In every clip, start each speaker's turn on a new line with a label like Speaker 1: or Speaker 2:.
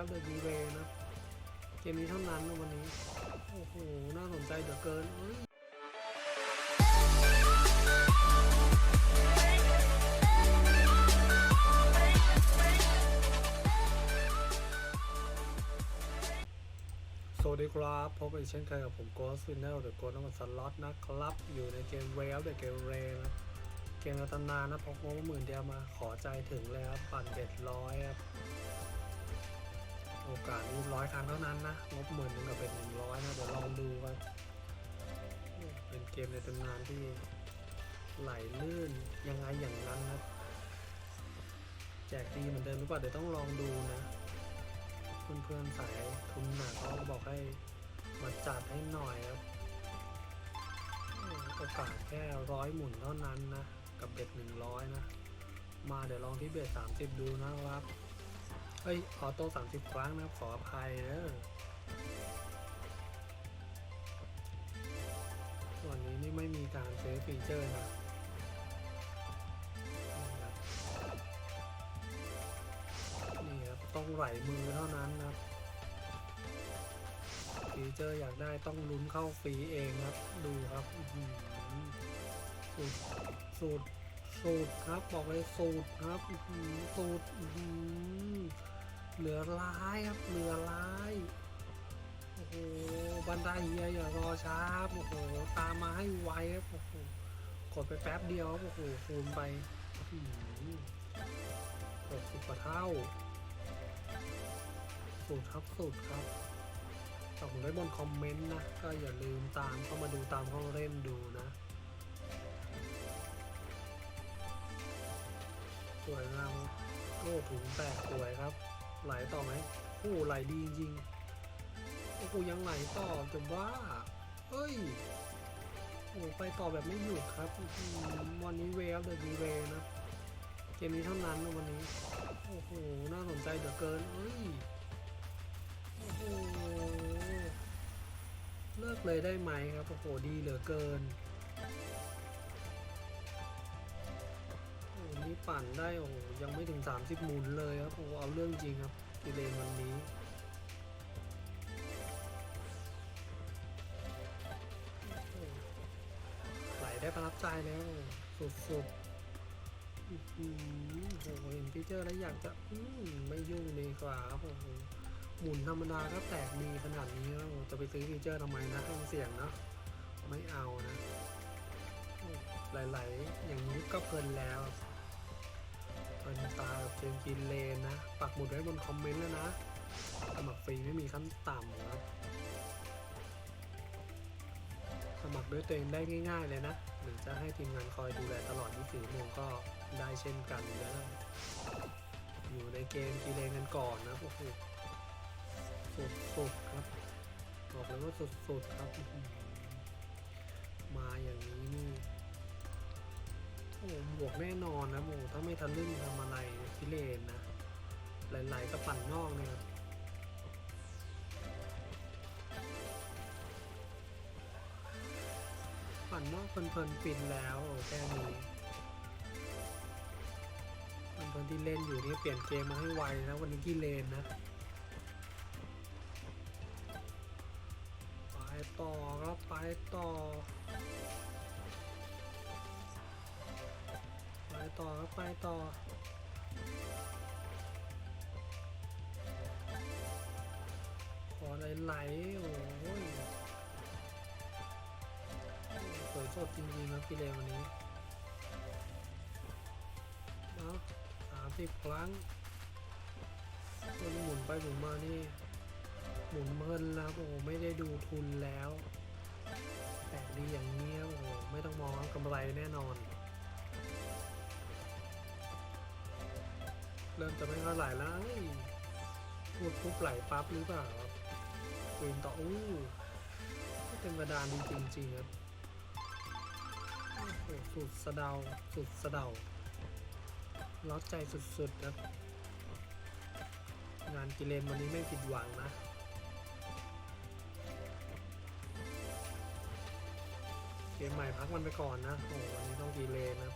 Speaker 1: ครับเดอะวีเวนะ เกมนี้เท่านั้นนะวันนี้ โอ้โห น่าสนใจเหลือเกินสวัสดีครับพบกันเช่นเคยกับผมโกสฟินเนลหรือโกสน้ำมันสล็อตนะครับ อยู่ในเกมเวลเดอะเกมเรนะเกมในตนานะพกงบหมื่นเดียวมาขอใจถึงเลยครับปั่นเจ็ดร้อยครับ โอกาสนี้ร้อยครั้งเท่านั้นนะงบหมื่นหนึงกับเป็นหนึ่งร้อยนะเดี๋ยวลองดูครับเป็นเกมในตำนานที่ไหลลื่นยังไงอย่างนั้นครับแจกดีเหมือนเดิมหรือเปล่าเดี๋ยวต้องลองดูนะเพื่อนๆสายทุนหนักเขาบอกให้มาจัดให้หน่อยครับโอกาสแค่ร้อยหมุนเท่านั้นนะ กับเบ็ดหนึ่งร้อยนะ มาเดี๋ยวลองที่เบ็ดสามสิบดูนะครับ เฮ้ยออโต้สามสิบครั้งนะครับ ขออภัยเด้อนนี้นี่ไม่มีการซื้อฟีเจอร์นะนี่ครับ ต้องไหลมือเท่านั้นครับ ฟีเจอร์อยากได้ต้องลุ้นเข้าฟรีเองครับ ดูครับสูตรสูตรสูตรครับ บอกเลยสูตรครับสูตรอื เหลือร้ายครับเหลือร้ายโอ้โหบันไดเฮียอย่ารอช้าครับโอ้โหตามมาให้ไวครับโอ้โหกดไปแป๊บเดียวครับโอ้โหคูณไปหกสิบกว่าเท่าสูตรครับสูตรครับตอบผมได้บนคอมเมนต์นะ ก็อย่าลืมตามเข้ามาดูตามเข้าเล่นดูนะ สวยงามครับโอ้ถุงแตกสวยครับ ไหลต่อไหมโอ้ไหลดีจริงๆโอ้โหยังไหลต่อจนว่าเฮ้ยโอ้ไปต่อแบบไม่หยุดครับวันนี้เวฟเลยดีเวนะเกมนี้เท่านั้นนะวันนี้โอ้โหน่าสนใจเหลือเกินเฮ้ยโอ้โหเลิกเลยได้ไหมครับโอ้โหดีเหลือเกิน นี่ปั่นได้โอ้ยังไม่ถึง 30 หมุนเลยครับโอ้โหเอาเรื่องจริงครับกิเลนวันนี้ไหลได้ประทับใจแล้วสุดๆโอ้โหเห็นฟีเจอร์แล้วอยากจะอืมไม่ยุ่งดีกว่าครับโอ้โหหมุนธรรมดาก็แตกดีขนาดนี้แล้วจะไปซื้อฟีเจอร์ทำไมนะต้องเสี่ยงนะไม่เอานะโอ้ไหลๆอย่างนี้ก็เพลินแล้ว นตากับเกมกินเลนนะ ปักหมุดไว้บนคอมเมนต์แล้วนะ สมัครฟรีไม่มีขั้นต่ำครับ สมัครด้วยตัวเองได้ง่าย ๆ เลยนะ หรือจะให้ทีมงานคอยดูแลตลอด 24ชั่วโมงก็ได้เช่นกันนะอยู่ในเกมกีเลนกันก่อนนะโอ้โหสุดๆครับบอกเลยว่าสุดๆครับ มาอย่างนี้นี่ บวกแน่นอนนะโมถ้าไม่ทะลึ่งทำอะไรพิเลนนะไหลๆกับปั่นนอกเนี่ยครับปั่นนอกเพลินๆปินแล้วแค่นี้เพลินที่เล่นอยู่นี่เปลี่ยนเกมมาให้ไวนะวันนี้กี่เลนนะไปต่อครับไปต่อ ต่อไปต่อขอไหลๆโอ้ยสวยสดจริงๆครับพี่เลวันนี้เนาะสามสิบครั้งตัวนี้หมุนไปหมุนมานี่ หมุนเพลินแล้วโอ้โหไม่ได้ดูทุนแล้วแปลกดีอย่างนี้ครับโอ้โหไม่ต้องมองกำไรแน่นอน เริ่มจะไม่ค่อยไหลแล้วพูดปุ๊บไหลปั๊บหรือเปล่าครับควีนต่ออู้ไม่เป็นกระดานจริงๆครับสุดสะเดาสุดสะเดาล้อใจสุดๆครับ งานกิเลนวันนี้ไม่ผิดหวังนะเกมใหม่พักมันไปก่อนนะโอ้วันนี้ต้องกิเลนนะ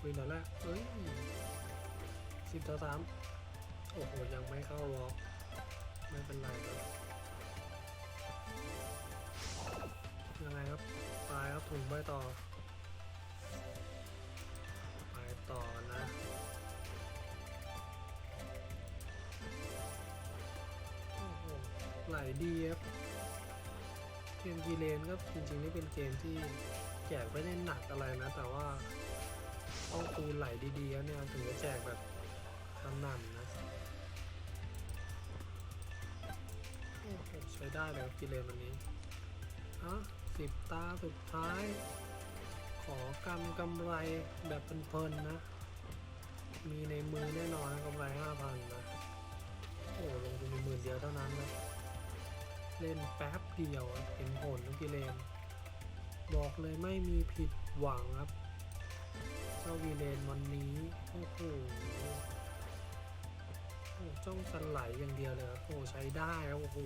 Speaker 1: คุยตอนแรกเอ้ยสิบต่อสามโอ้โห ยังไม่เข้าวอล์กไม่เป็นไรครับยังไงครับตายครับถุงใบต่อไปต่อนะโอ้โหไหลดีครับเกมกีเลนก็จริงๆนี่เป็นเกมที่แจกไม่ได้หนักอะไรนะ แต่ว่า ต้องคูณไหลดีๆแล้วเนี่ยถึงจะแจกแบบสนั่นนะโอ้โหใช้ได้เลยกีเลนวันนี้อะสิบตาสุดท้าย ขอกำกำไรแบบเพลินๆนะ มีในมือแน่นอนกำไรห้าพันนะ โอ้ลงทุนหมื่นเดียวเท่านั้นนะเล่นแป๊บเดียวเห็นผลทุกกิเลนบอกเลยไม่มีผิดหวังครับาวีเลนวันนี้ โอ้โหโอ้จ้องสไลด์อย่างเดียวเลยครับโอ้ใช้ได้ครับโอ้โห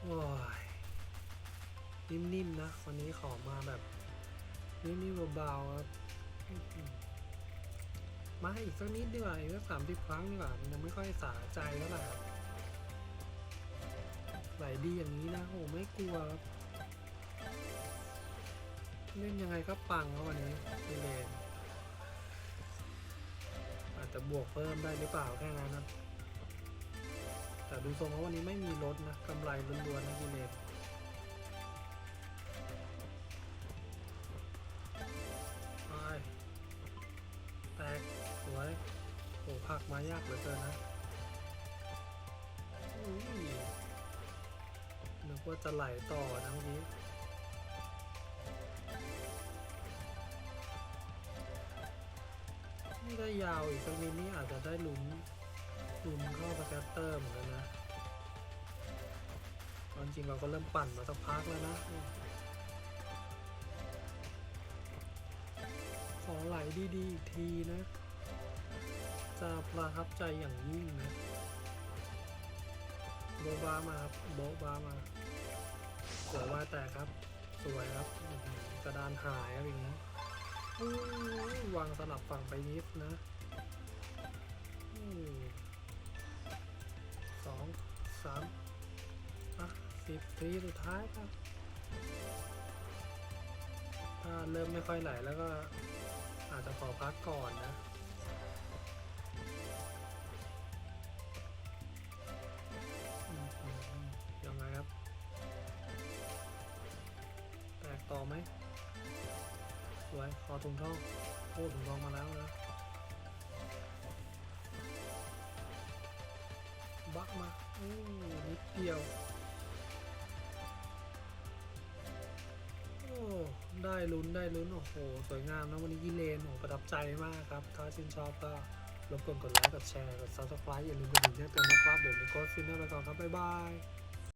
Speaker 1: โอ้ยนิ่มๆนะ วันนี้ขอมาแบบนิ่มๆเบาๆครับอื้อหือมาอีกสักนิดดีกว่าอีกสักสามสิบครั้งดีกว่ามันยังไม่ค่อยสาใจเท่าไหร่ครับไหลดีอย่างนี้นะโอ้ไม่กลัวครับ เล่นยังไงก็ปังครับวันนี้พี่เลนอาจจะบวกเพิ่มได้หรือเปล่าแค่นั้นนะแต่ดูทรงว่าวันนี้ไม่มีลดนะกำไรล้วนๆนะพี่เลนไปแตกสวยโอ้ผักมายากเหลือเกินนะนึกว่าจะไหลต่อนะเมื่อกี้ ได้ยาวอีกสักนิดนี่อาจจะได้ลุ้นลุ้นเข้าสแกตเตอร์เหมือนกันนะตอนจริงเราก็เริ่มปั่นมาสักพักแล้วนะขอไหลดีๆอีกทีนะ จะประทับใจอย่างยิ่งนะโบบามาครับโบบามาสวยว่าแต่ครับ สวยครับกระดานหายครับอย่างนี้อู้ วางสลับฝั่งไปนิดนะสองสามอะสิบทีสุดท้ายครับ ถ้าเริ่มไม่ค่อยไหลแล้วก็อาจจะขอพักก่อนนะ สวยขอถุงทองโอ้ถุงทองมาแล้วนะ บักมาอู้นิดเดียว โอ้ ได้ลุ้นได้ลุ้น โอ้โห สวยงามนะวันนี้กิเลน โอ้ประทับใจมากครับ ถ้าชื่นชอบก็รบกวนกดไลค์ กดแชร์ กด subscribe อย่าลืมกดดิ่งแจ้งเตือนนะครับ เดี๋ยวมีโค้ดฟินเนอร์ไปก่อนครับ บ๊ายบาย